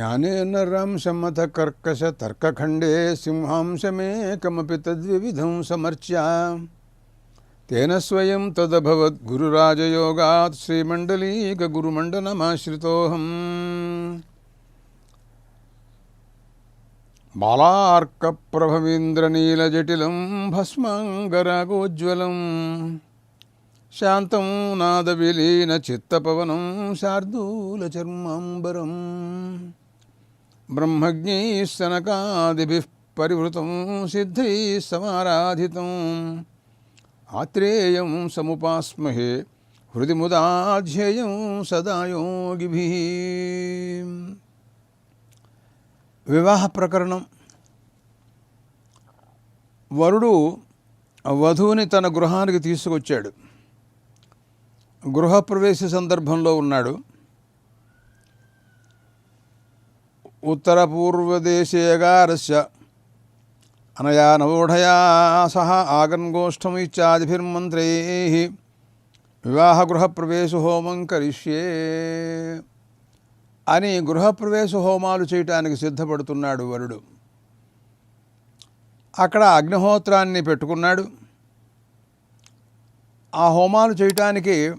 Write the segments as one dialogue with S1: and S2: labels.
S1: జ్ఞానేన రంశమథ కర్కశ తర్కఖండే సింహాంశమేకమపి తద్వివిధం సమర్చ్య తేన స్వయం తదభవద్ గురురాజయోగాత్ శ్రీమండలీక గురుమండనమాశ్రితోహం బాలార్కప్రభవీంద్రనీలజటిలం భస్మాంగరాగోజ్వలం శాంతం నాదవిలీన చిత్తపవనం శార్దూలచర్మాంబరం బ్రహ్మజ్ఞైస్తనకాదిభిः పరివృతం సిద్ధైः సమారాధితం. ఆత్రేయం సముపాస్మహే హృది ముదాధ్యేయం సదా వివాహ ప్రకరణం. వరుడు వధువుని తన గృహానికి తీసుకొచ్చాడు. గృహప్రవేశ సందర్భంలో ఉన్నాడు. ఉత్తర పూర్వదేశేగారస్య అనయా నవోఢయా సహ ఆగన్గోష్ఠం ఇత్యాదిభిర్మంత్రై వివాహగృహప్రవేశ హోమం కరిష్యే అని గృహప్రవేశ హోమాలు చేయటానికి సిద్ధపడుతున్నాడు వరుడు. అక్కడ అగ్నిహోత్రాన్ని పెట్టుకున్నాడు. ఆ హోమాలు చేయటానికి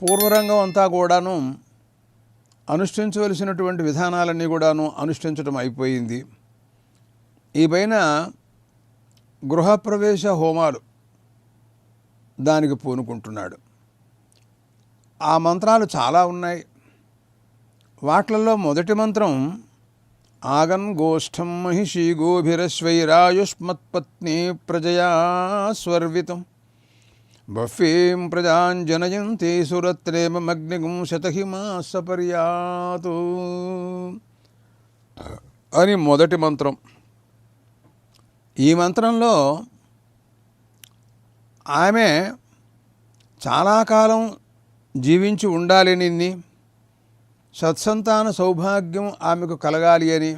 S1: పూర్వరంగం అంతా కూడాను అనుష్ఠించవలసినటువంటి విధానాలన్నీ కూడాను అనుష్ఠించడం అయిపోయింది. ఈ పైన గృహప్రవేశ హోమాలు దానికి పూనుకుంటున్నాడు. ఆ మంత్రాలు చాలా ఉన్నాయి. వాట్లలో మొదటి మంత్రం ఆగన్ గోష్ఠం మహిషి గోభిరస్వైరాయుష్మత్పత్ని ప్రజయా స్వర్వితం బఫీం ప్రజాంజనయంతి సురత్రేమగ్నిగుం శతహిమా సపర్యాతు. అని మొదటి మంత్రం. ఈ మంత్రంలో ఆమె చాలా కాలం జీవించి ఉండాలని సత్సంతాన సౌభాగ్యం ఆమెకు కలగాలి అని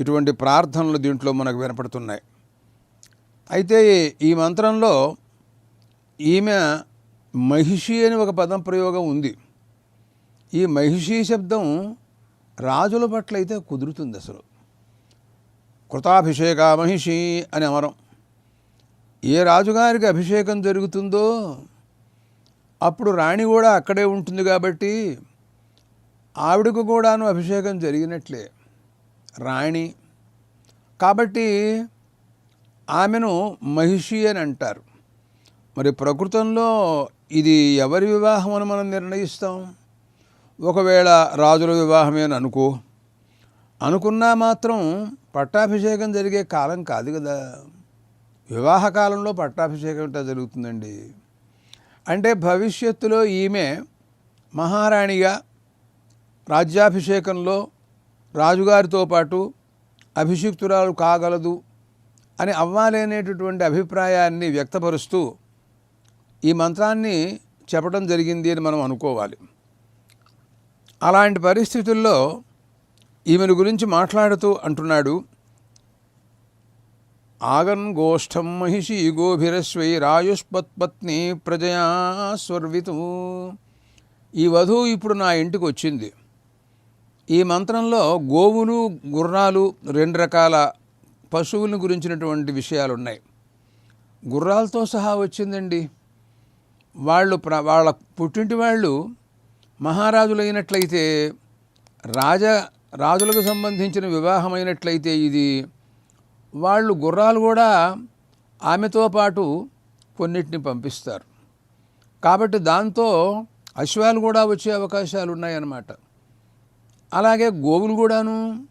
S1: ఇటువంటి ప్రార్థనలు దీంట్లో మనకు వినపడుతున్నాయి. అయితే ఈ మంత్రంలో ఈమె మహిషి అని ఒక పదం ప్రయోగం ఉంది. ఈ మహిషి శబ్దం రాజుల పట్ల అయితే కుదురుతుంది అసలు. కృతాభిషేక మహిషి అని అమరం. ఏ రాజుగారికి అభిషేకం జరుగుతుందో అప్పుడు రాణి కూడా అక్కడే ఉంటుంది కాబట్టి ఆవిడకు కూడాను అభిషేకం జరిగినట్లే. రాణి. కాబట్టి ఆమెను మహిషి అని అంటారు. మరి ప్రకృతంలో ఇది ఎవరి వివాహం అని మనం నిర్ణయిస్తాం? ఒకవేళ రాజుల వివాహమే అని అనుకో అనుకున్నా మాత్రం పట్టాభిషేకం జరిగే కాలం కాదు కదా. వివాహ కాలంలో పట్టాభిషేకం ఎట్లా జరుగుతుందండి? అంటే భవిష్యత్తులో ఈమె మహారాణిగా రాజ్యాభిషేకంలో రాజుగారితో పాటు అభిషిక్తురాలు కాగలదు అని అవ్వాలనేటటువంటి అభిప్రాయాన్ని వ్యక్తపరుస్తూ ఈ మంత్రాన్ని చెప్పడం జరిగింది అని మనం అనుకోవాలి. అలాంటి పరిస్థితుల్లో ఈమెను గురించి మాట్లాడుతూ అంటున్నాడు ఆగన్ గోష్ఠం మహిషి గోభిరస్వై రాయుష్పత్పత్ని ప్రజయా స్వర్వితు ఈ వధువు ఇప్పుడు నా ఇంటికి వచ్చింది. ఈ మంత్రంలో గోవులు గుర్రాలు రెండు రకాల పశువులను గురించినటువంటి విషయాలు ఉన్నాయి గుర్రాలతో సహా వచ్చిందండి. వాళ్ళు ప్ర వాళ్ళ పుట్టింటి వాళ్ళు మహారాజులైనట్లయితే రాజ రాజులకు సంబంధించిన వివాహమైనట్లయితే ఇది వాళ్ళు గుర్రాలు కూడా ఆమెతో పాటు కొన్నిటిని పంపిస్తారు. కాబట్టి దాంతో అశ్వాలు కూడా వచ్చే అవకాశాలు ఉన్నాయన్నమాట అలాగే గోవులు కూడాను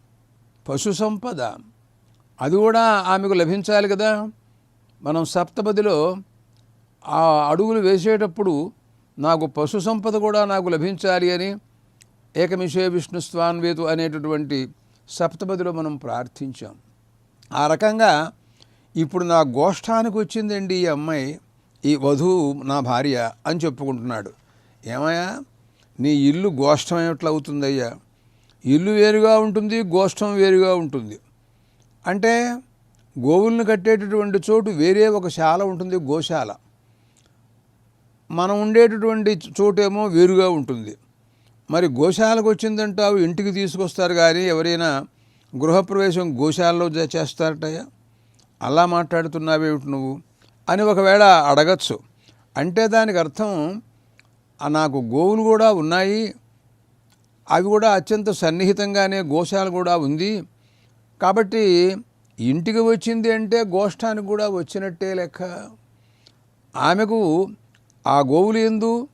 S1: పశు సంపద అది కూడా ఆమెకు లభించాలి కదా. మనం సప్తపదిలో ఆ అడుగులు వేసేటప్పుడు నాకు పశు సంపద కూడా నాకు లభించాలి అని ఏకమిషే విష్ణు స్వాన్వేతు అనేటటువంటి సప్తపదిలో మనం ప్రార్థించాం. ఆ రకంగా ఇప్పుడు నా గోష్ఠానికి వచ్చిందండి ఈ అమ్మాయి ఈ వధువు నా భార్య అని చెప్పుకుంటున్నాడు. ఏమయ్యా నీ ఇల్లు గోష్ఠం ఎట్లా అవుతుందయ్యా? ఇల్లు వేరుగా ఉంటుంది గోష్ఠం వేరుగా ఉంటుంది. అంటే గోవులను కట్టేటటువంటి చోటు వేరే ఒక శాల ఉంటుంది గోశాల. మనం ఉండేటటువంటి చోటేమో వేరుగా ఉంటుంది. మరి గోశాలకు వచ్చిందంటావు ఇంటికి తీసుకొస్తారు కానీ ఎవరైనా గృహప్రవేశం గోశాలలో చే- అలా మాట్లాడుతున్నావేమిటి నువ్వు? అని ఒకవేళ అడగచ్చు. అంటే దానికి అర్థం నాకు గోవులు కూడా ఉన్నాయి అవి కూడా అత్యంత సన్నిహితంగానే గోశాల కూడా ఉంది. కాబట్టి ఇంటికి వచ్చింది అంటే గోష్ఠానికి కూడా వచ్చినట్టే లెక్క. ఆమెకు ఆ గోవులు ఎందు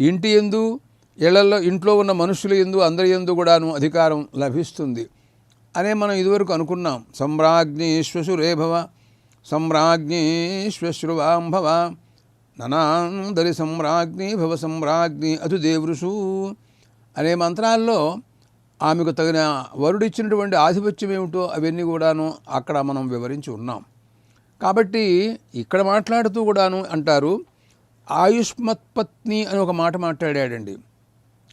S1: ఇంటి ఎందు ఇళ్ళలో ఇంట్లో ఉన్న మనుషులు ఎందు అందరి ఎందు కూడాను అధికారం లభిస్తుంది అనే మనం ఇదివరకు అనుకున్నాం. సమ్రాజ్ఞి శ్వశురేభవ సమ్రాజ్ఞి ననాందరి సమ్రాజ్ఞి భవ సమ్రాజ్ఞి అతు దేవృషు అనే మంత్రాల్లో ఆమెకు తగిన వరుడిచ్చినటువంటి ఆధిపత్యం ఏమిటో అవన్నీ కూడాను అక్కడ మనం వివరించి ఉన్నాం. కాబట్టి ఇక్కడ మాట్లాడుతూ కూడాను అంటారు ఆయుష్మత్పత్ని అని ఒక మాట మాట్లాడాడండి.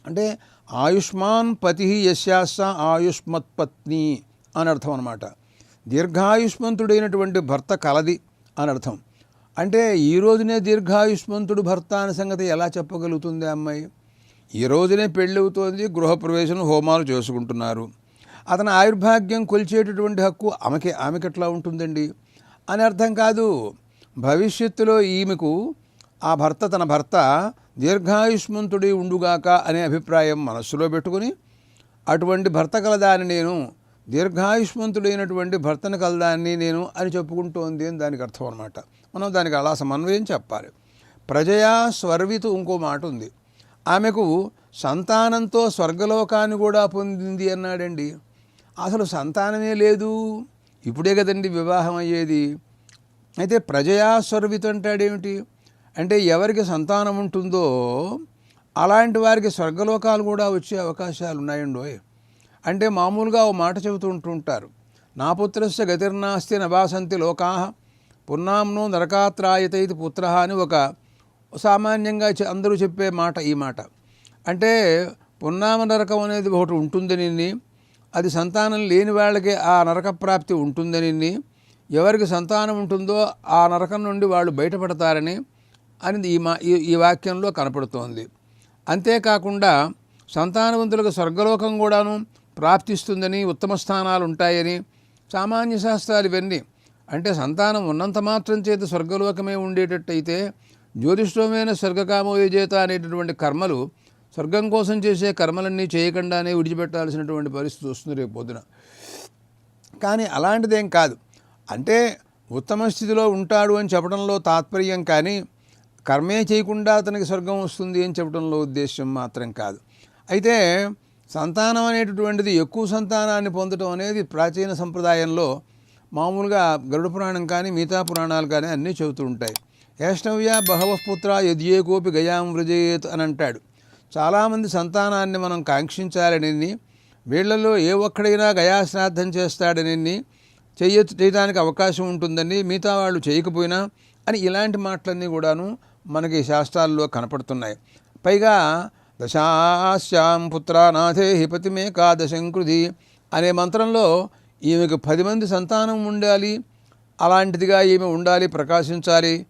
S1: అంటే ఆయుష్మాన్ పతి యశాస ఆయుష్మత్పత్ని అని అర్థం అనమాట దీర్ఘాయుష్మంతుడైనటువంటి భర్త కలది అని అర్థం. అంటే ఈ రోజునే దీర్ఘాయుష్మంతుడు భర్త అనే సంగతి ఎలా చెప్పగలుగుతుంది అమ్మాయి? ఈ రోజునే పెళ్ళి అవుతోంది గృహప్రవేశం హోమాలు చేసుకుంటున్నారు. అతని ఆయుర్భాగ్యం కొలిచేటటువంటి హక్కు ఆమెకి ఆమెకి ఎట్లా ఉంటుందండి? అని అర్థం కాదు. భవిష్యత్తులో ఈమెకు ఆ భర్త తన భర్త దీర్ఘాయుష్మంతుడి ఉండుగాక అనే అభిప్రాయం మనస్సులో పెట్టుకుని అటువంటి భర్త కలదాన్ని నేను దీర్ఘాయుష్మంతుడైనటువంటి భర్తను కలదాన్ని నేను అని చెప్పుకుంటోంది అని దానికి అర్థం అనమాట మనం దానికి అలా సమన్వయం చెప్పాలి. ప్రజయా స్వర్వితు ఇంకో మాట ఉంది. ఆమెకు సంతానంతో స్వర్గలోకాన్ని కూడా పొందింది అన్నాడండి. అసలు సంతానమే లేదు. ఇప్పుడే కదండి వివాహం అయ్యేది. అయితే ప్రజయా స్వర్వితు అంటాడేమిటి? అంటే ఎవరికి సంతానం ఉంటుందో అలాంటి వారికి స్వర్గలోకాలు కూడా వచ్చే అవకాశాలు ఉన్నాయండోయ్. అంటే మామూలుగా ఓ మాట చెబుతూ ఉంటుంటారు నా పుత్రస్య గతిర్నాస్తి నవాసంతి లోకా పున్నాంను నరకాత్రాయతైతి పుత్ర అని ఒక సామాన్యంగా చె- అందరూ చెప్పే మాట ఈ మాట. అంటే పున్నామ నరకం అనేది ఒకటి ఉంటుందని అది సంతానం లేని వాళ్ళకి ఆ నరక ప్రాప్తి ఉంటుందని ఎవరికి సంతానం ఉంటుందో ఆ నరకం నుండి వాళ్ళు బయటపడతారని అని ఈ మా ఈ- ఈ వాక్యంలో కనపడుతోంది. అంతేకాకుండా సంతానవంతులకు స్వర్గలోకం కూడాను ప్రాప్తిస్తుందని ఉత్తమ స్థానాలు ఉంటాయని సామాన్య శాస్త్రాలు ఇవన్నీ. అంటే సంతానం ఉన్నంత మాత్రం చేత స్వర్గలోకమే ఉండేటట్టయితే జ్యోతిష్ఠమైన స్వర్గకామో విజేత అనేటటువంటి కర్మలు స్వర్గం కోసం చేసే కర్మలన్నీ చేయకుండానే విడిచిపెట్టాల్సినటువంటి పరిస్థితి వస్తుంది రేపు పొద్దున. కానీ అలాంటిదేం కాదు. అంటే ఉత్తమ స్థితిలో ఉంటాడు అని చెప్పడంలో తాత్పర్యం కానీ కర్మే చేయకుండా అతనికి స్వర్గం వస్తుంది అని చెప్పడంలో ఉద్దేశం మాత్రం కాదు. అయితే సంతానం అనేటటువంటిది ఎక్కువ సంతానాన్ని పొందడం అనేది ప్రాచీన సంప్రదాయంలో మామూలుగా గరుడ పురాణం కానీ మిగతా పురాణాలు కానీ అన్నీ చెబుతూ ఉంటాయి. ఏష్ణవ్య బహవపుత్ర పుత్ర కోపి గయాం వృజయేత్ అని అంటాడు. చాలామంది సంతానాన్ని మనం కాంక్షించాలని వీళ్ళలో ఏ ఒక్కడైనా గయాశ్రాద్ధం చేస్తాడని చెయ్య చేయడానికి అవకాశం ఉంటుందని మిగతా వాళ్ళు చేయకపోయినా అని ఇలాంటి మాటలన్నీ కూడాను మనకి శాస్త్రాల్లో కనపడుతున్నాయి. పైగా దశాశ్యాం పుత్రానాథే హిపతిమే కాదశంకృతి అనే మంత్రంలో ఈమెకు పది మంది సంతానం ఉండాలి. అలాంటిదిగా ఈమె ఉండాలి ప్రకాశించాలి.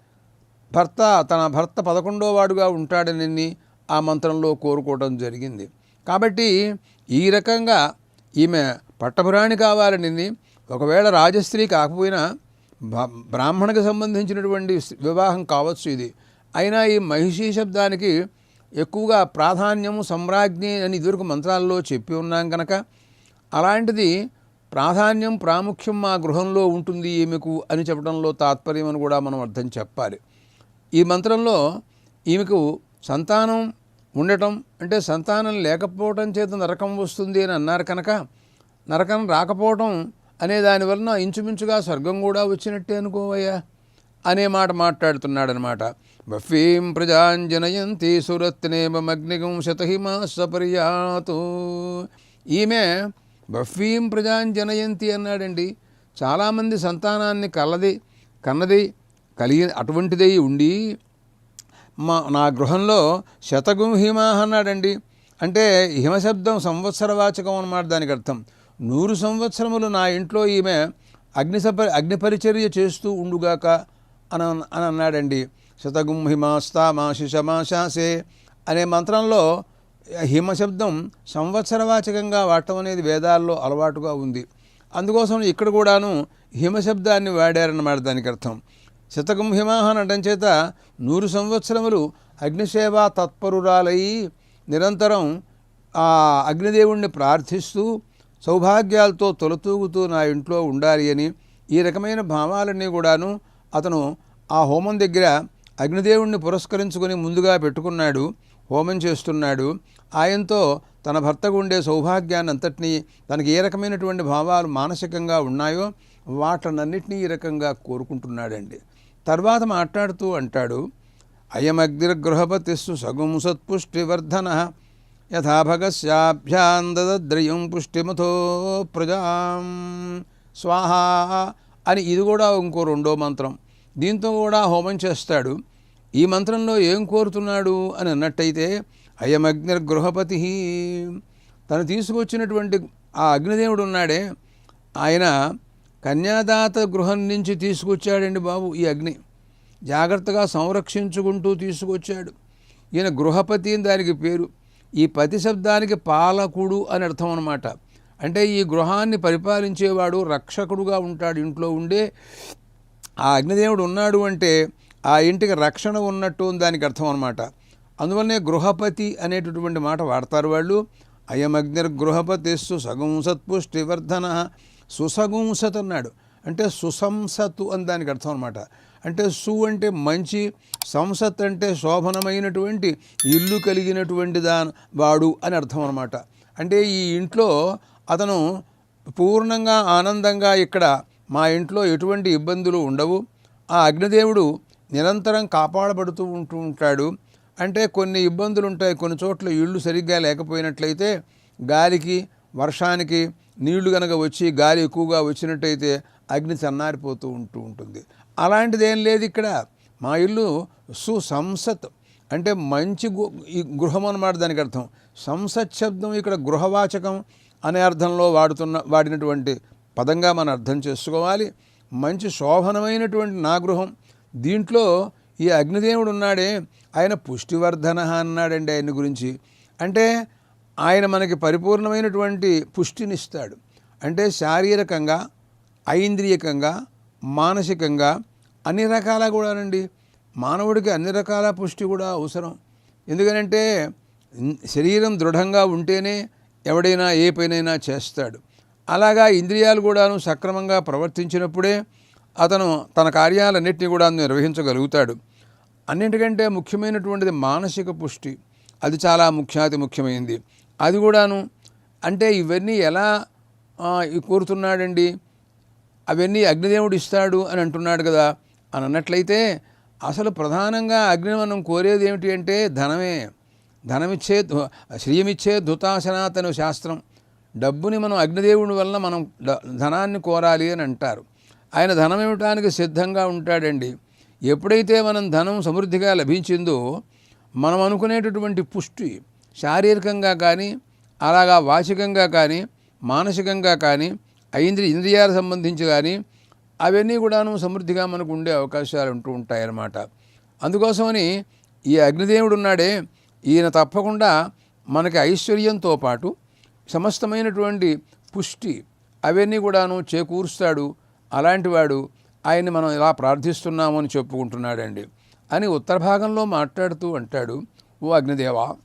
S1: భర్త తన భర్త పదకొండో వాడుగా ఉంటాడని ఆ మంత్రంలో కోరుకోవడం జరిగింది. కాబట్టి ఈ రకంగా ఈమె పట్టపురాణి కావాలని ఒకవేళ రాజస్త్రీ కాకపోయినా బ- బ్రాహ్మణకు సంబంధించినటువంటి వివాహం కావచ్చు ఇది. అయినా ఈ మహిషీ శబ్దానికి ఎక్కువగా ప్రాధాన్యము సమ్రాజ్ఞి అని ఇదివరకు మంత్రాల్లో చెప్పి ఉన్నాం కనుక అలాంటిది ప్రాధాన్యం ప్రాముఖ్యం మా గృహంలో ఉంటుంది ఈమెకు అని చెప్పడంలో తాత్పర్యం అని కూడా మనం అర్థం చెప్పాలి. ఈ మంత్రంలో ఈమెకు సంతానం ఉండటం అంటే సంతానం లేకపోవటం చేత నరకం వస్తుంది అని అన్నారు కనుక నరకం రాకపోవటం అనే దాని వలన ఇంచుమించుగా స్వర్గం కూడా వచ్చినట్టే అనుకోవయ్యా. అనే మాట మాట్లాడుతున్నాడనమాట. బఫీం ప్రజాంజనయంతి సురత్నేమగ్నిగం శతహిమా సపర్యాతు. ఈమె బఫీం ప్రజాంజనయంతి అన్నాడండి. చాలామంది సంతానాన్ని కలది కన్నది కలిగి అటువంటిదై ఉండి మా నా గృహంలో శతగుం హిమా అన్నాడండి. అంటే హిమశబ్దం సంవత్సరవాచకం అన్నమాట దానికి అర్థం. నూరు సంవత్సరములు నా ఇంట్లో ఈమె అగ్నిసప అగ్నిపరిచర్య చేస్తూ ఉండుగాక అని అని అన్నాడండి శతగుం హిమాస్తామాశిషమాశాసే అనే మంత్రంలో హిమ శబ్దం సంవత్సరవాచకంగా వాడటం అనేది వేదాల్లో అలవాటుగా ఉంది. అందుకోసం ఇక్కడ కూడాను హిమ శబ్దాన్ని వాడారన్నమాట దానికి అర్థం. శతకం హిమాహ అనడం చేత నూరు సంవత్సరములు అగ్నిసేవా తత్పరురాలయ్యి నిరంతరం ఆ అగ్నిదేవుణ్ణి ప్రార్థిస్తూ సౌభాగ్యాలతో తొలతూగుతూ నా ఇంట్లో ఉండాలి అని ఈ రకమైన భావాలన్నీ కూడాను అతను ఆ హోమం దగ్గర అగ్నిదేవుణ్ణి పురస్కరించుకొని ముందుగా పెట్టుకున్నాడు హోమం చేస్తున్నాడు. ఆయనతో తన భర్తకు ఉండే సౌభాగ్యాన్ని అంతటినీ తనకి ఏ రకమైనటువంటి భావాలు మానసికంగా ఉన్నాయో వాటనన్నిటినీ ఈ రకంగా కోరుకుంటున్నాడండి. తర్వాత మాట్లాడుతూ అంటాడు అయమగ్నిర్గృహపతిస్సు సగుం సత్పుష్టివర్ధన యథాభగస్యాభ్యాం దద్రయం పుష్టిమథో ప్రజాం. స్వాహ అని ఇది కూడా ఇంకో రెండో మంత్రం. దీంతో కూడా హోమం చేస్తాడు. ఈ మంత్రంలో ఏం కోరుతున్నాడు అని అన్నట్టయితే అయమగ్నిర్గృహపతి తను తీసుకొచ్చినటువంటి ఆ అగ్నిదేవుడు ఉన్నాడే. ఆయన కన్యాదాత గృహం నుంచి తీసుకొచ్చాడండి బాబు ఈ అగ్ని. జాగ్రత్తగా సంరక్షించుకుంటూ తీసుకొచ్చాడు. ఈయన గృహపతి అని దానికి పేరు. ఈ పతి శబ్దానికి పాలకుడు అని అర్థం అనమాట అంటే ఈ గృహాన్ని పరిపాలించేవాడు రక్షకుడుగా ఉంటాడు. ఇంట్లో ఉండే ఆ అగ్నిదేవుడు ఉన్నాడు అంటే ఆ ఇంటికి రక్షణ ఉన్నట్టు దానికి అర్థం అనమాట అందువల్లనే గృహపతి అనేటటువంటి మాట వాడతారు వాళ్ళు. అయమగ్నిర్గృహపతిస్సు సగుంసత్పుష్టివర్ధన సుసగుంసత్ అన్నాడు. అంటే సుసంసత్తు అని దానికి అర్థం అనమాట అంటే సు అంటే మంచి సంసత్ అంటే శోభనమైనటువంటి ఇల్లు కలిగినటువంటి దా వాడు అని అర్థం అనమాట అంటే ఈ ఇంట్లో అతను పూర్ణంగా ఆనందంగా ఇక్కడ మా ఇంట్లో ఎటువంటి ఇబ్బందులు ఉండవు. ఆ అగ్నిదేవుడు నిరంతరం కాపాడబడుతూ ఉంటూ ఉంటాడు. అంటే కొన్ని ఇబ్బందులు ఉంటాయి కొన్ని చోట్ల ఇళ్ళు సరిగ్గా లేకపోయినట్లయితే గాలికి వర్షానికి నీళ్ళు కనుక వచ్చి గాలి ఎక్కువగా వచ్చినట్టయితే అగ్ని చన్నారిపోతూ ఉంటూ ఉంటుంది. అలాంటిది ఏం లేదు ఇక్కడ. మా ఇల్లు సుసంసత్. అంటే మంచి గు గృహం అన్నమాట దానికి అర్థం. సంసత్ శబ్దం ఇక్కడ గృహవాచకం. అనే అర్థంలో వాడుతున్న వాడినటువంటి పదంగా మనం అర్థం చేసుకోవాలి. మంచి శోభనమైనటువంటి నా గృహం. దీంట్లో ఈ అగ్నిదేవుడు ఉన్నాడే ఆయన పుష్టివర్ధన అన్నాడండి ఆయన గురించి. అంటే ఆయన మనకి పరిపూర్ణమైనటువంటి పుష్టినిస్తాడు. అంటే శారీరకంగా ఐంద్రియకంగా మానసికంగా అన్ని రకాల కూడానండి. మానవుడికి అన్ని రకాల పుష్టి కూడా అవసరం. ఎందుకనంటే శరీరం దృఢంగా ఉంటేనే ఎవడైనా ఏ పనైనా చేస్తాడు. అలాగా ఇంద్రియాలు కూడాను సక్రమంగా ప్రవర్తించినప్పుడే అతను తన కార్యాలన్నింటినీ కూడా నిర్వహించగలుగుతాడు. అన్నింటికంటే ముఖ్యమైనటువంటిది మానసిక పుష్టి. అది చాలా ముఖ్యాతి ముఖ్యమైనది అది కూడాను అంటే ఇవన్నీ ఎలా కోరుతున్నాడండి? అవన్నీ అగ్నిదేవుడు ఇస్తాడు అని అంటున్నాడు కదా అని అన్నట్లయితే అసలు ప్రధానంగా అగ్ని మనం కోరేది ఏమిటి అంటే ధనమే. ధనమిచ్చే శ్రీయమిచ్చే ధృతాసనాతను శాస్త్రం. డబ్బుని మనం అగ్నిదేవుడి వలన మనం ధనాన్ని కోరాలి అని అంటారు. ఆయన ధనం ఇవ్వటానికి సిద్ధంగా ఉంటాడండి. ఎప్పుడైతే మనం ధనం సమృద్ధిగా లభించిందో మనం అనుకునేటటువంటి పుష్టి శారీరకంగా కానీ అలాగా వాచికంగా కానీ మానసికంగా కానీ ఐంద్రి ఇంద్రియాలకు సంబంధించి కానీ అవన్నీ కూడాను సమృద్ధిగా మనకు ఉండే అవకాశాలు ఉంటూ ఉంటాయన్నమాట. అందుకోసమని ఈ అగ్నిదేవుడు ఉన్నాడే ఈయన తప్పకుండా మనకి ఐశ్వర్యంతో పాటు సమస్తమైనటువంటి పుష్టి అవన్నీ కూడాను చేకూరుస్తాడు. అలాంటివాడు ఆయన్ని మనం ఇలా ప్రార్థిస్తున్నాము అని చెప్పుకుంటున్నాడండి. అని ఉత్తర భాగంలో మాట్లాడుతూ అంటాడు ఓ అగ్నిదేవా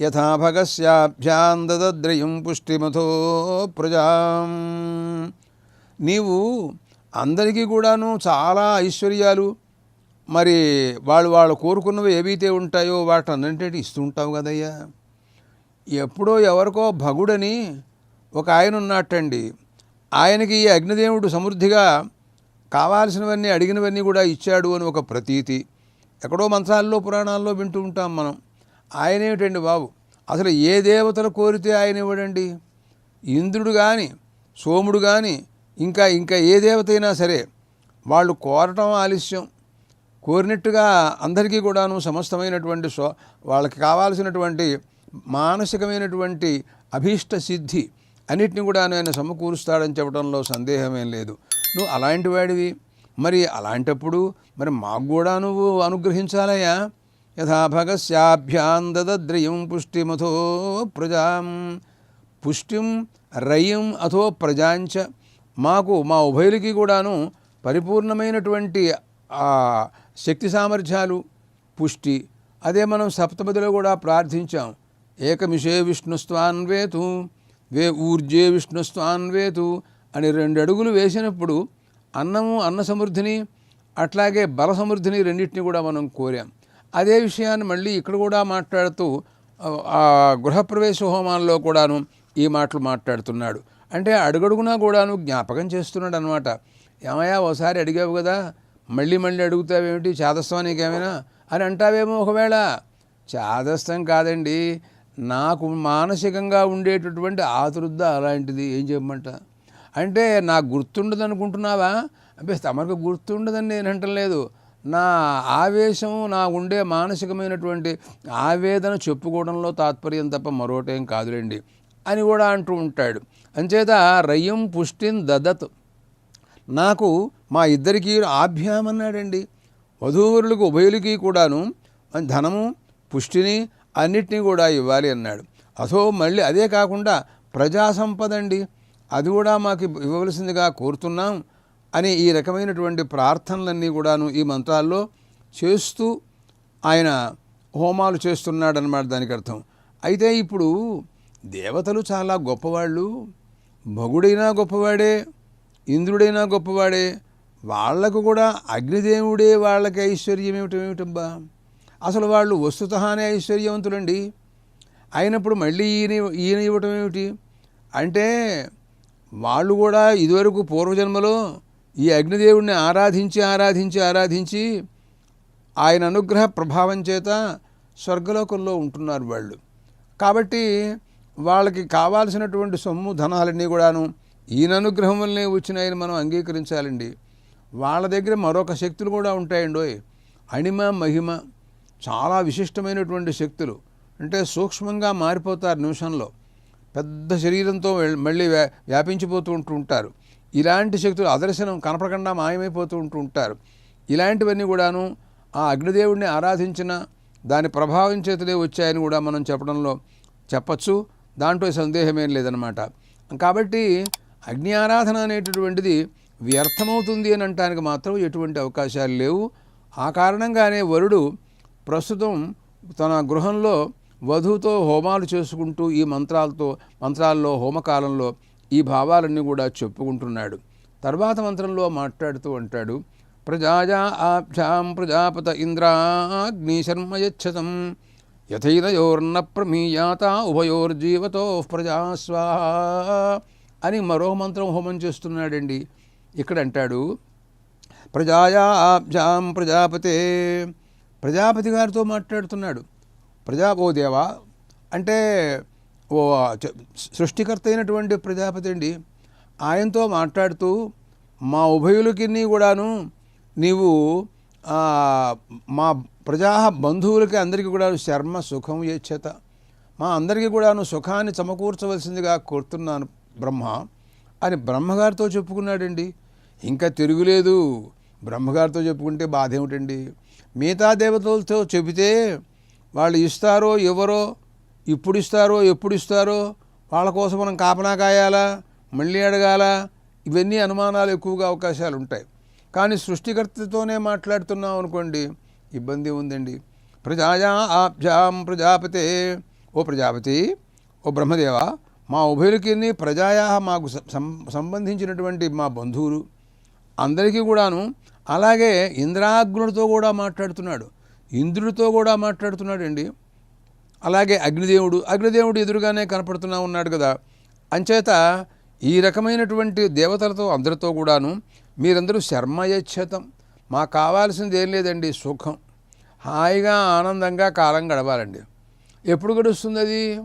S1: యథాభగస్యాభ్యాం దద్రయం పుష్టిమథో ప్రజా. నీవు అందరికీ కూడాను చాలా ఐశ్వర్యాలు మరి వాళ్ళు వాళ్ళు కోరుకున్నవి ఏవైతే ఉంటాయో వాటన్నింటినీ ఇస్తుంటావు కదయ్యా? ఎప్పుడో ఎవరికో భగుడని ఒక ఆయన ఉన్నట్టండి ఆయనకి ఈ అగ్నిదేవుడు సమృద్ధిగా కావాల్సినవన్నీ అడిగినవన్నీ కూడా ఇచ్చాడు అని ఒక ప్రతీతి. ఎక్కడో మంచాల్లో పురాణాల్లో వింటూ ఉంటాం మనం. ఆయనేమిటండి బాబు? అసలు ఏ దేవతలు కోరితే ఆయన ఇవ్వడండి? ఇంద్రుడు కానీ సోముడు కానీ ఇంకా ఇంకా ఏ దేవత అయినా సరే వాళ్ళు కోరటం ఆలస్యం. కోరినట్టుగా అందరికీ కూడాను సమస్తమైనటువంటి స్వ వాళ్ళకి కావాల్సినటువంటి మానసికమైనటువంటి అభీష్ట సిద్ధి అన్నిటిని కూడా ఆయన సమకూరుస్తాడని చెప్పడంలో సందేహమేం లేదు. నువ్వు అలాంటి వాడివి. మరి అలాంటప్పుడు మరి మాకు కూడా నువ్వు అనుగ్రహించాలయ్యా. యథాభగస్యాభ్యాం దద్రయం పుష్టిమథో ప్రజాం. పుష్టిం రయం అథో ప్రజాంచ. మాకు మా ఉభయులకి కూడాను పరిపూర్ణమైనటువంటి శక్తి సామర్థ్యాలు పుష్టి అదే మనం సప్తపదిలో కూడా ప్రార్థించాం. ఏకమిషే విష్ణుస్వాన్వేతు వే ఊర్జే విష్ణుస్వాన్వేతు అని రెండు అడుగులు వేసినప్పుడు అన్నము అన్న సమృద్ధిని అట్లాగే బల సమృద్ధిని రెండింటిని కూడా మనం కోరాం. అదే విషయాన్ని మళ్ళీ ఇక్కడ కూడా మాట్లాడుతూ ఆ గృహప్రవేశ హోమాల్లో కూడాను ఈ మాటలు మాట్లాడుతున్నాడు. అంటే అడుగడుగునా కూడాను జ్ఞాపకం చేస్తున్నాడు అనమాట ఏమయ్యా ఒకసారి అడిగావు కదా మళ్ళీ మళ్ళీ అడుగుతావేమిటి? చాదస్తం నీకేమైనా? అని అంటావేమో ఒకవేళ. చాదస్తం కాదండి. నాకు మానసికంగా ఉండేటటువంటి ఆతురుద్ద అలాంటిది. ఏం చెప్పమంట? అంటే నాకు గుర్తుండదు అనుకుంటున్నావా అంటే తమకు గుర్తుండదని నేను అంటలేదు. నా ఆవేశం నా ఉండే మానసికమైనటువంటి ఆవేదన చెప్పుకోవడంలో తాత్పర్యం తప్ప మరోటేం కాదులేండి అని కూడా అంటూ ఉంటాడు. అంచేత రయ్యం పుష్టిన్ దదత్. నాకు మా ఇద్దరికి ఆభ్యామన్నాడండి. వధూవరులకు ఉభయులకి కూడాను ధనము పుష్టిని అన్నిటినీ కూడా ఇవ్వాలి అన్నాడు. అసో మళ్ళీ అదే కాకుండా ప్రజా సంపద అండి అది కూడా మాకు ఇవ్వవలసిందిగా కోరుతున్నాం అని ఈ రకమైనటువంటి ప్రార్థనలన్నీ కూడాను ఈ మంత్రాల్లో చేస్తూ ఆయన హోమాలు చేస్తున్నాడనమాట దానికి అర్థం. అయితే ఇప్పుడు దేవతలు చాలా గొప్పవాళ్ళు భగుడైనా గొప్పవాడే ఇంద్రుడైనా గొప్పవాడే వాళ్ళకు కూడా అగ్నిదేవుడే వాళ్ళకి ఐశ్వర్యం ఏమిటేమిటబ్బా అసలు వాళ్ళు వస్తుతహానే ఐశ్వర్యవంతులండి. అయినప్పుడు మళ్ళీ ఈయన ఈయన ఇవ్వటం ఏమిటి? అంటే వాళ్ళు కూడా ఇదివరకు పూర్వజన్మలో ఈ అగ్నిదేవుడిని ఆరాధించి ఆరాధించి ఆరాధించి ఆయన అనుగ్రహ ప్రభావం చేత స్వర్గలోకంలో ఉంటున్నారు వాళ్ళు. కాబట్టి వాళ్ళకి కావాల్సినటువంటి సొమ్ము ధనాలన్నీ కూడాను ఈయన అనుగ్రహం వల్లనే వచ్చినాయని మనం అంగీకరించాలండి. వాళ్ళ దగ్గర మరొక శక్తులు కూడా ఉంటాయండోయ్. అణిమ మహిమ చాలా విశిష్టమైనటువంటి శక్తులు. అంటే సూక్ష్మంగా మారిపోతారు నిమిషంలో. పెద్ద శరీరంతో మళ్ళీ వ్యాపించిపోతూ ఉంటూ ఉంటారు. ఇలాంటి శక్తులు అదర్శనం కనపడకుండా మాయమైపోతూ ఉంటూ ఉంటారు. ఇలాంటివన్నీ కూడాను ఆ అగ్నిదేవుడిని ఆరాధించిన దాని ప్రభావం చేతులే వచ్చాయని కూడా మనం చెప్పడంలో చెప్పచ్చు. దాంట్లో సందేహమేం లేదనమాట కాబట్టి అగ్ని ఆరాధన అనేటటువంటిది వ్యర్థమవుతుంది అని అంటానికి మాత్రం ఎటువంటి అవకాశాలు లేవు. ఆ కారణంగానే వరుడు ప్రస్తుతం తన గృహంలో వధువుతో హోమాలు చేసుకుంటూ ఈ మంత్రాలతో మంత్రాల్లో హోమకాలంలో ఈ భావాలన్నీ కూడా చెప్పుకుంటున్నాడు. తర్వాత మంత్రంలో మాట్లాడుతూ అంటాడు ప్రజాజా ఆభ్యాం ప్రజాపత ఇంద్రాగ్నిశర్మయచ్చతం యథైనయోర్న ప్రమీయాత ఉభయోర్జీవతో ప్రజాస్వాహ అని మరో మంత్రం హోమం చేస్తున్నాడండి. ఇక్కడ అంటాడు ప్రజాయాభ్యాం ప్రజాపతే. ప్రజాపతి గారితో మాట్లాడుతున్నాడు. ప్రజా ఓ దేవా అంటే ఓ సృష్టికర్త అయినటువంటి ప్రజాపతి అండి. ఆయనతో మాట్లాడుతూ మా ఉభయులకి కూడాను నీవు మా ప్రజా బంధువులకి అందరికీ కూడా శర్మ సుఖం యచ్చత మా అందరికీ కూడాను సుఖాన్ని సమకూర్చవలసిందిగా కోరుతున్నాను బ్రహ్మ అని బ్రహ్మగారితో చెప్పుకున్నాడండి. ఇంకా తిరుగులేదు. బ్రహ్మగారితో చెప్పుకుంటే బాధ ఏమిటండి మిగతా దేవతలతో చెబితే వాళ్ళు ఇస్తారో ఎవరో ఇప్పుడు ఇస్తారో ఎప్పుడు ఇస్తారో వాళ్ళ కోసం మనం కాపనా కాయాలా మళ్ళీ అడగాల? ఇవన్నీ అనుమానాలు ఎక్కువగా అవకాశాలు ఉంటాయి. కానీ సృష్టికర్తతోనే మాట్లాడుతున్నాం అనుకోండి ఇబ్బంది ఉందండి. ప్రజాయా ఆబ్జాం ప్రజాపతే ఓ ప్రజాపతి ఓ బ్రహ్మదేవ మా ఉభయులకి ప్రజాయా మాకు సంబంధించినటువంటి మా బంధువులు అందరికీ కూడాను. అలాగే ఇంద్రాగ్నుడితో కూడా మాట్లాడుతున్నాడు. ఇంద్రుడితో కూడా మాట్లాడుతున్నాడండి. అలాగే అగ్నిదేవుడు. అగ్నిదేవుడు ఎదురుగానే కనపడుతున్నా ఉన్నాడు కదా. అంచేత ఈ రకమైనటువంటి దేవతలతో అందరితో కూడాను మీరందరూ శర్మయచ్చతం మాకు కావాల్సింది ఏం లేదండి సుఖం. హాయిగా ఆనందంగా కాలం గడవాలండి ఎప్పుడు గడుస్తుంది అది?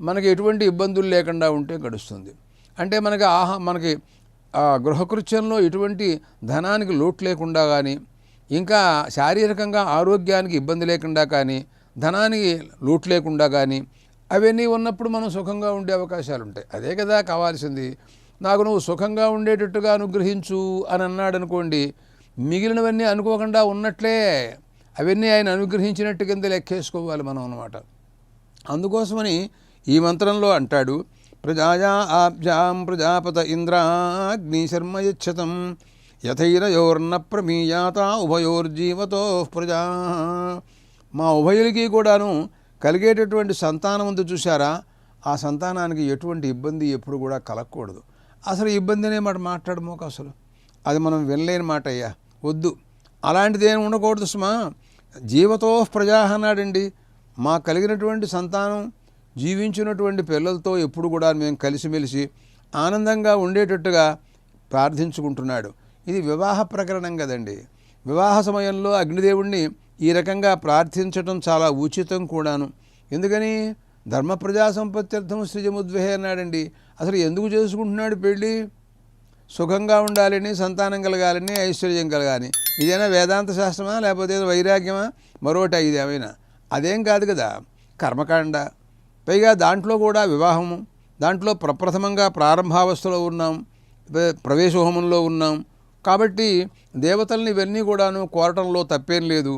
S1: మనకి ఎటువంటి ఇబ్బందులు లేకుండా ఉంటే గడుస్తుంది. అంటే మనకి ఆహా మనకి గృహకృత్యంలో ఎటువంటి ధనానికి లోటు లేకుండా కానీ ఇంకా శారీరకంగా ఆరోగ్యానికి ఇబ్బంది లేకుండా కానీ ధనానికి లోటు లేకుండా కానీ అవన్నీ ఉన్నప్పుడు మనం సుఖంగా ఉండే అవకాశాలు ఉంటాయి. అదే కదా కావాల్సింది. నాకు నువ్వు సుఖంగా ఉండేటట్టుగా అనుగ్రహించు అని అన్నాడు అనుకోండి మిగిలినవన్నీ అనుకోకుండా ఉన్నట్లే అవన్నీ ఆయన అనుగ్రహించినట్టు కింద లెక్కేసుకోవాలి మనం అన్నమాట. అందుకోసమని ఈ మంత్రంలో అంటాడు ప్రజాయా ఆబ్జాం ప్రజాపత ఇంద్రాగ్నిశర్మ యచ్చతం యథైరయోర్న ప్రమీయాత ఉభయోర్జీవతో ప్రజా మా ఉభయులకి కూడాను కలిగేటటువంటి సంతానం ఉంది చూసారా ఆ సంతానానికి ఎటువంటి ఇబ్బంది ఎప్పుడు కూడా కలగకూడదు. అసలు ఇబ్బంది అనే మాట మాట్లాడమోక అసలు. అది మనం వినలేని మాట అయ్యా. వద్దు. అలాంటిది ఏమి ఉండకూడదు సుమా. జీవతో ప్రజా అన్నాడండి. మా కలిగినటువంటి సంతానం జీవించినటువంటి పిల్లలతో ఎప్పుడు కూడా మేము కలిసిమెలిసి ఆనందంగా ఉండేటట్టుగా ప్రార్థించుకుంటున్నాడు. ఇది వివాహ ప్రకరణం కదండి. వివాహ సమయంలో అగ్నిదేవుణ్ణి ఈ రకంగా ప్రార్థించటం చాలా ఉచితం కూడాను. ఎందుకని? ధర్మ ప్రజా సంపత్త్యర్థం సృజముద్వహే అన్నాడండి. అసలు ఎందుకు చేసుకుంటున్నాడు పెళ్ళి? సుఖంగా ఉండాలని సంతానం కలగాలని ఐశ్వర్యం కలగాలని. ఇదేనా వేదాంత శాస్త్రమా? లేకపోతే ఏదో వైరాగ్యమా? మరోటి ఇది ఏమైనా? అదేం కాదు కదా. కర్మకాండ. పైగా దాంట్లో కూడా వివాహము దాంట్లో ప్రప్రథమంగా ప్రారంభావస్థలో ఉన్నాం ప్రవేశహోమంలో ఉన్నాం. కాబట్టి దేవతల్ని ఇవన్నీ కూడాను కోరటంలో తప్పేం లేదు.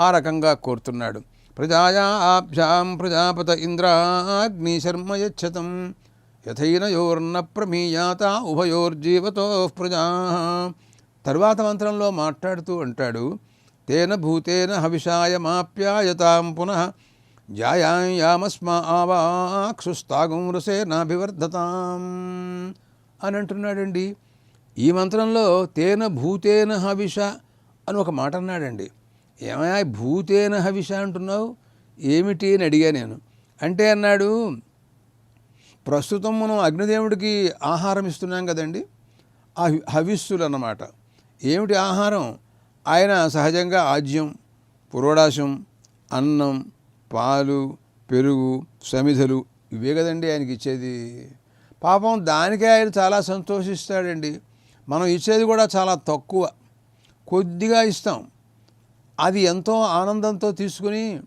S1: ఆ రకంగా కోరుతున్నాడు. ప్రజాయా ఆభ్యాం ప్రజాపత ఇంద్రాగ్ని శర్మ యచ్చతం. యథైనయోర్న ప్రమీయాత ఉభయోర్జీవతో ప్రజా. తరువాత మంత్రంలో మాట్లాడుతూ అంటాడు తేన భూతేన హవిషాయమాప్యాయతాం పునః జాయాయామస్మా ఆవాక్షుస్తాగం రసేనాభివర్ధతాం అని అంటున్నాడండి. ఈ మంత్రంలో తేన భూతేన హవిష అని ఒక మాట అన్నాడండి. ఏమయా భూతేన హవిష అంటున్నావు? ఏమిటి అని అడిగా నేను. అంటే అన్నాడు ప్రస్తుతం మనం అగ్నిదేవుడికి ఆహారం ఇస్తున్నాం కదండి. ఆ హవిస్సులు అన్నమాట ఏమిటి ఆహారం? ఆయన సహజంగా ఆజ్యం పురోడాశం అన్నం పాలు పెరుగు సమిధలు ఇవే కదండి ఆయనకి ఇచ్చేది. పాపం దానికే ఆయన చాలా సంతోషిస్తాడండి. మనం ఇచ్చేది కూడా చాలా తక్కువ. కొద్దిగా ఇస్తాం. అది ఎంతో ఆనందంతో తీసుకుని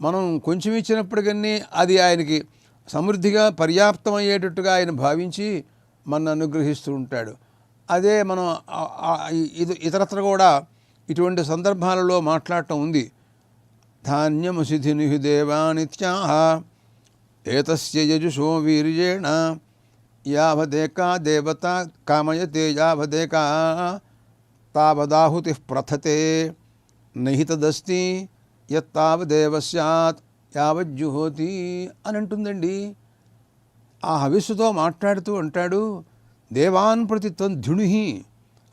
S1: మనం కొంచెం ఇచ్చినప్పటికన్నీ అది ఆయనకి సమృద్ధిగా పర్యాప్తమయ్యేటట్టుగా ఆయన భావించి మన అనుగ్రహిస్తూ ఉంటాడు. అదే మనం ఇది ఇతరత్ర కూడా ఇటువంటి సందర్భాలలో మాట్లాడటం ఉంది. ధాన్యముసిధిని దేవానిత్యాహ ఏతస్య యజుషో వీర్యేణ యావదేకా దేవత కామయతే యావదేకా తావదాహుతి ప్రథతే నహితదస్తి యత్తావదేవ సత్ యావజ్జుహోతి అని అంటుందండి ఆ హవిస్సుతో మాట్లాడుతూ అంటాడు దేవాన్ ప్రతి త్వం ధుణుహి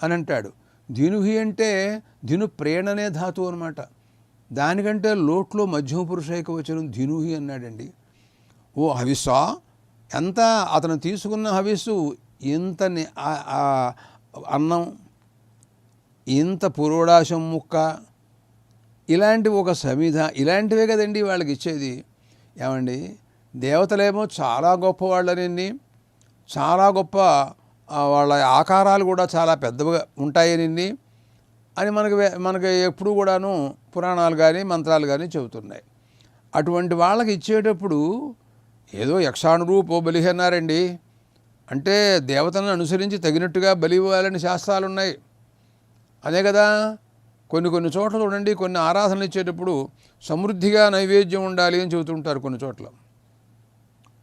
S1: అని అంటాడు ధినుహి అంటే ధిను ప్రేణనే ధాతువు అనమాట దానికంటే లోట్లో మధ్యమ పురుషైక వచనం ధినుహి అన్నాడండి. ఓ హవిస్సా ఎంత అతను తీసుకున్న హవిస్సు ఇంత ని- అన్నం ఇంత పురోడాశం ముక్క ఇలాంటి ఒక సమిధ ఇలాంటివే కదండి వాళ్ళకి ఇచ్చేది. ఏమండి దేవతలేమో చాలా గొప్ప వాళ్ళని చాలా గొప్ప వాళ్ళ ఆకారాలు కూడా చాలా పెద్దవిగా ఉంటాయని అని మనకి మనకి ఎప్పుడు కూడాను పురాణాలు కానీ మంత్రాలు కానీ చెబుతున్నాయి. అటువంటి వాళ్ళకి ఇచ్చేటప్పుడు ఏదో యక్షానురూపో బలి అన్నారండి. అంటే దేవతలను అనుసరించి తగినట్టుగా బలి ఇవ్వాలని శాస్త్రాలు ఉన్నాయి అదే కదా కొన్ని కొన్ని చోట్ల చూడండి కొన్ని ఆరాధనలు ఇచ్చేటప్పుడు సమృద్ధిగా నైవేద్యం ఉండాలి అని చెబుతుంటారు కొన్ని చోట్ల.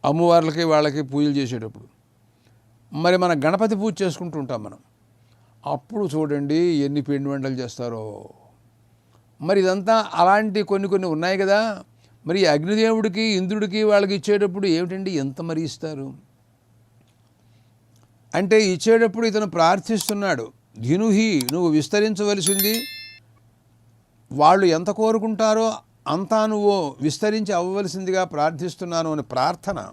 S1: అమ్మవార్లకి వాళ్ళకి పూజలు చేసేటప్పుడు. మరి మన గణపతి పూజ చేసుకుంటుంటాం మనం. అప్పుడు చూడండి ఎన్ని పిండి వంటలు చేస్తారో. మరి ఇదంతా అలాంటి కొన్ని కొన్ని ఉన్నాయి కదా. మరి అగ్నిదేవుడికి ఇంద్రుడికి వాళ్ళకి ఇచ్చేటప్పుడు ఏమిటండి ఎంత మరి ఇస్తారు? అంటే ఇచ్చేటప్పుడు ఇతను ప్రార్థిస్తున్నాడు ధినుహి నువ్వు విస్తరించవలసింది. వాళ్ళు ఎంత కోరుకుంటారో అంతా నువ్వు విస్తరించి అవ్వవలసిందిగా ప్రార్థిస్తున్నాను అని ప్రార్థన.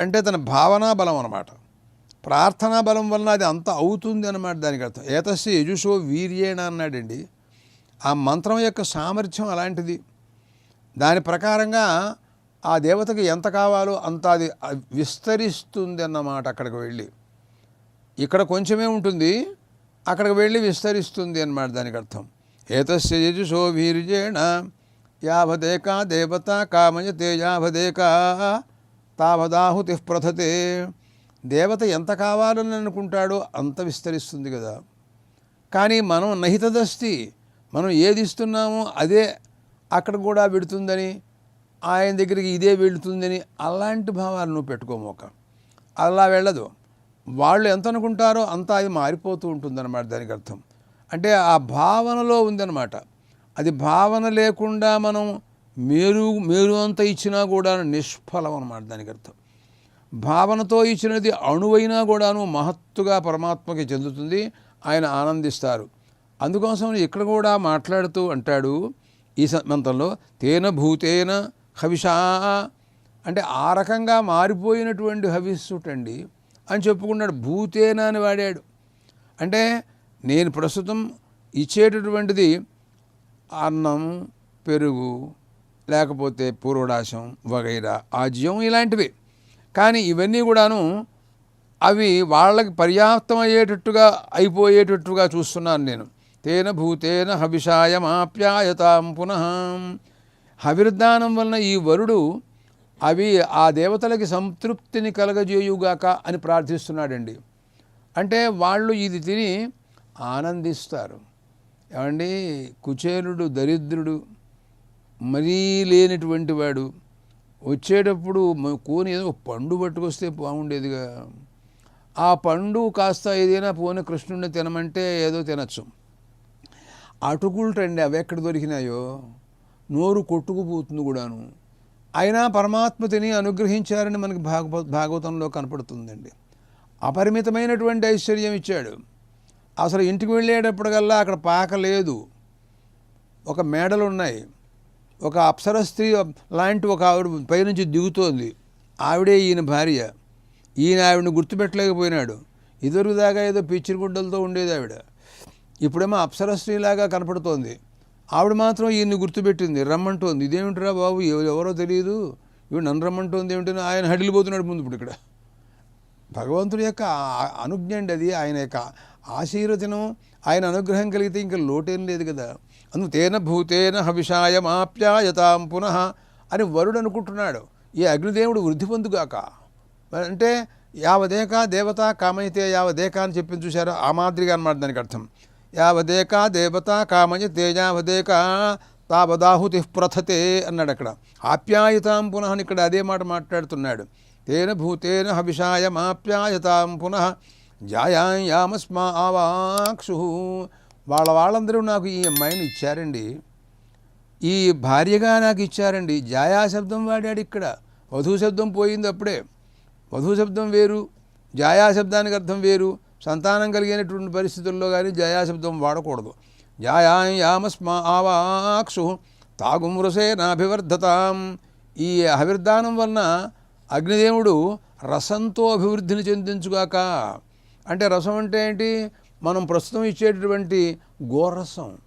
S1: అంటే తన భావనా బలం అన్నమాట. ప్రార్థనా బలం వలన అది అంత అవుతుంది అన్నమాట దానికి అర్థం. ఏతస్య యజుషో వీర్యేణ అన్నాడండి. ఆ మంత్రం యొక్క సామర్థ్యం అలాంటిది. దాని ప్రకారంగా ఆ దేవతకి ఎంత కావాలో అంత అది విస్తరిస్తుంది అన్నమాట అక్కడికి వెళ్ళి. ఇక్కడ కొంచెమే ఉంటుంది అక్కడికి వెళ్ళి విస్తరిస్తుంది అన్నమాట దానికి అర్థం. ఏతస్య యజుషో యాభదేకా దేవత కామయతే యాభదేకా తావదాహుతి ప్రథతే. దేవత ఎంత కావాలని అనుకుంటాడో అంత విస్తరిస్తుంది కదా. కానీ మనం నహితదస్తి మనం ఏది ఇస్తున్నామో అదే అక్కడ కూడా పెడుతుందని ఆయన దగ్గరికి ఇదే వెళుతుందని అలాంటి భావాలు నువ్వు పెట్టుకోమోక. అలా వెళ్ళదు. వాళ్ళు ఎంత అనుకుంటారో అంతా అది మారిపోతూ ఉంటుందన్నమాట దానికి అర్థం. అంటే ఆ భావనలో ఉందన్నమాట. అది భావన లేకుండా మనం మేరు మేరు అంత ఇచ్చినా కూడా నిష్ఫలం అన్నమాట దానికి అర్థం. భావనతో ఇచ్చినది అణువైనా కూడాను మహత్తుగా పరమాత్మకి చెందుతుంది. ఆయన ఆనందిస్తారు. అందుకోసం ఇక్కడ కూడా మాట్లాడుతూ అంటాడు ఈ మంత్రంలో తేన భూతేన హవిషా. అంటే ఆ రకంగా మారిపోయినటువంటి హవిస్సుటండి అని చెప్పుకున్నాడు. భూతేన అని వాడాడు. అంటే నేను ప్రస్తుతం ఇచ్చేటటువంటిది అన్నం పెరుగు లేకపోతే పూర్వడాశం వగైరా ఆజ్యం ఇలాంటివి. కానీ ఇవన్నీ కూడాను అవి వాళ్ళకి పర్యాప్తం అయ్యేటట్టుగా అయిపోయేటట్టుగా చూస్తున్నాను నేను. తేన భూతేన హవిషాయమాప్యాయతాం పునః. హవిర్దానం వలన ఈ వరుడు అవి ఆ దేవతలకి సంతృప్తిని కలగజేయుగాక అని ప్రార్థిస్తున్నాడండి. అంటే వాళ్ళు ఇది తిని ఆనందిస్తారు. ఏమండి? కుచేలుడు దరిద్రుడు మరీ లేనటువంటి వాడు వచ్చేటప్పుడు కోని ఏదో పండు పట్టుకొస్తే బాగుండేదిగా. ఆ పండు కాస్త ఏదైనా పోని కృష్ణుడిని తినమంటే ఏదో తినచ్చు. అటుకులటండి అవి ఎక్కడ దొరికినాయో? నోరు కొట్టుకుపోతుంది కూడాను. అయినా పరమాత్మ తిని అనుగ్రహించారని మనకి భాగవ భాగవతంలో కనపడుతుందండి. అపరిమితమైనటువంటి ఐశ్వర్యం ఇచ్చాడు. అసలు ఇంటికి వెళ్ళేటప్పటికల్లా అక్కడ పాక లేదు. ఒక మేడలు ఉన్నాయి ఒక అప్సర స్త్రీ లాంటి ఒక ఆవిడ పైనుంచి దిగుతోంది. ఆవిడే ఈయన భార్య. ఈయన ఆవిడని గుర్తుపెట్టలేకపోయినాడు. ఇదివరకు దాకా ఏదో పిచ్చిరి గుడ్డలతో ఉండేది ఆవిడ. ఇప్పుడేమో అప్సరశ్రీలాగా కనపడుతోంది. ఆవిడ మాత్రం ఈయన్ని గుర్తుపెట్టింది. రమ్మంటోంది. ఇదేమిటిరా బాబు? ఎవరో తెలియదు ఇవి నన్ను రమ్మంటోంది ఏమిటని ఆయన హడిలిపోతున్నాడు ముందు ఇప్పుడు ఇక్కడ. భగవంతుడి యొక్క అనుజ్ఞ అండి అది. ఆయన యొక్క ఆశీర్వచనం ఆయన అనుగ్రహం కలిగితే ఇంకా లోటేం లేదు కదా. అందు తేన భూతేన హవిషాయమాప్యాయతాం పునః అని వరుడు అనుకుంటున్నాడు. ఈ అగ్నిదేవుడు వృద్ధి పొందుగాక. అంటే యావదేక దేవత కామైతే యావదేక అని చెప్పి చూశారు? ఆ మాదిరిగా అనమాట దానికి అర్థం. యావదేక దేవత కామయ యావదేక తావదాహుతి ప్రథతే అన్నాడు అక్కడ ఆప్యాయతాం పునః ఇక్కడ అదే మాట మాట్లాడుతున్నాడు. తేన భూతేన హవిషాయమాప్యాయతాం పునః జాయాయామస్మా ఆవాక్షు వాళ్ళ వాళ్ళందరూ నాకు ఈ అమ్మాయిని ఇచ్చారండి. ఈ భార్యగా నాకు ఇచ్చారండి. జాయా శబ్దం వాడాడు ఇక్కడ. వధూ శబ్దం పోయింది అప్పుడే. వధూ శబ్దం వేరు. జాయా శబ్దానికి అర్థం వేరు. సంతానం కలిగినటువంటి పరిస్థితుల్లో కానీ జయాశబ్దం శబ్దం వాడకూడదు. జాయాయామస్మా ఆవాక్షు తాగుమృసేనాభివర్ధతాం ఈ హవిర్దానం వలన అగ్నిదేవుడు రసంతో అభివృద్ధిని చెందించుగాక. అంటే రసం అంటే ఏంటి? మనం ప్రస్తుతం ఇచ్చేటటువంటి గోరసం.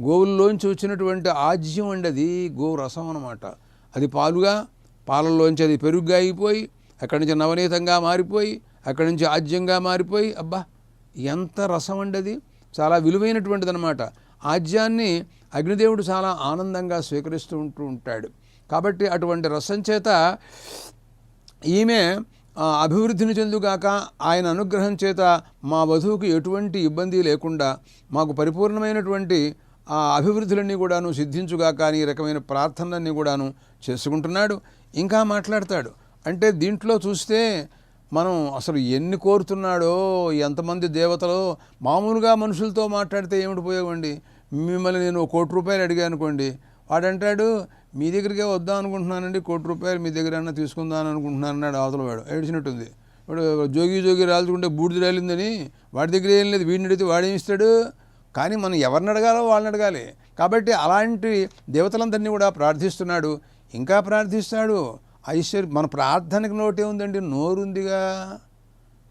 S1: గోవుల్లోంచి వచ్చినటువంటి ఆజ్యం అండి అది గోరసం అనమాట అది పాలుగా పాలల్లోంచి అది పెరుగుగా అయిపోయి అక్కడి నుంచి నవనీతంగా మారిపోయి అక్కడి నుంచి ఆజ్యంగా మారిపోయి అబ్బా ఎంత రసం అండది. చాలా విలువైనటువంటిది అనమాట ఆజ్యాన్ని అగ్నిదేవుడు చాలా ఆనందంగా స్వీకరిస్తూ ఉంటూ ఉంటాడు. కాబట్టి అటువంటి రసం చేత ఈమె అభివృద్ధిని చెందుగాక ఆయన అనుగ్రహం చేత మా వధువుకు ఎటువంటి ఇబ్బంది లేకుండా మాకు పరిపూర్ణమైనటువంటి ఆ అభివృద్ధులన్నీ కూడాను సిద్ధించుగాక అని ఈ రకమైన ప్రార్థనలన్నీ కూడాను చేసుకుంటున్నాడు. ఇంకా మాట్లాడతాడు. అంటే దీంట్లో చూస్తే మనం అసలు ఎన్ని కోరుతున్నాడో ఎంతమంది దేవతలు మామూలుగా మనుషులతో మాట్లాడితే ఏమిటి ఉపయోగం మిమ్మల్ని నేను ఒక కోటి రూపాయలు అడిగాను అనుకోండి. వాడంటాడు మీ దగ్గరికే వద్దాం అనుకుంటున్నానండి కోటి రూపాయలు మీ దగ్గర అన్నా తీసుకుందాం అనుకుంటున్నాను అన్నాడు అవతల వాడు. ఏడిచినట్టుంది. వాడు జోగి జోగి రాల్చుకుంటే బూడిద రాలిందని వాడి దగ్గర ఏం లేదు వీడిని అడిగితే వాడేం ఇస్తాడు? కానీ మనం ఎవరిని అడగాలో వాళ్ళని అడగాలి. కాబట్టి అలాంటి దేవతలందరినీ కూడా ప్రార్థిస్తున్నాడు. ఇంకా ప్రార్థిస్తాడు. ఐశ్వర్య మన ప్రార్థనకి నోటే ఉందండి నోరుందిగా.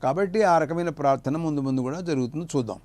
S1: కాబట్టి ఆ రకమైన ప్రార్థన ముందు ముందు కూడా జరుగుతుంది చూద్దాం.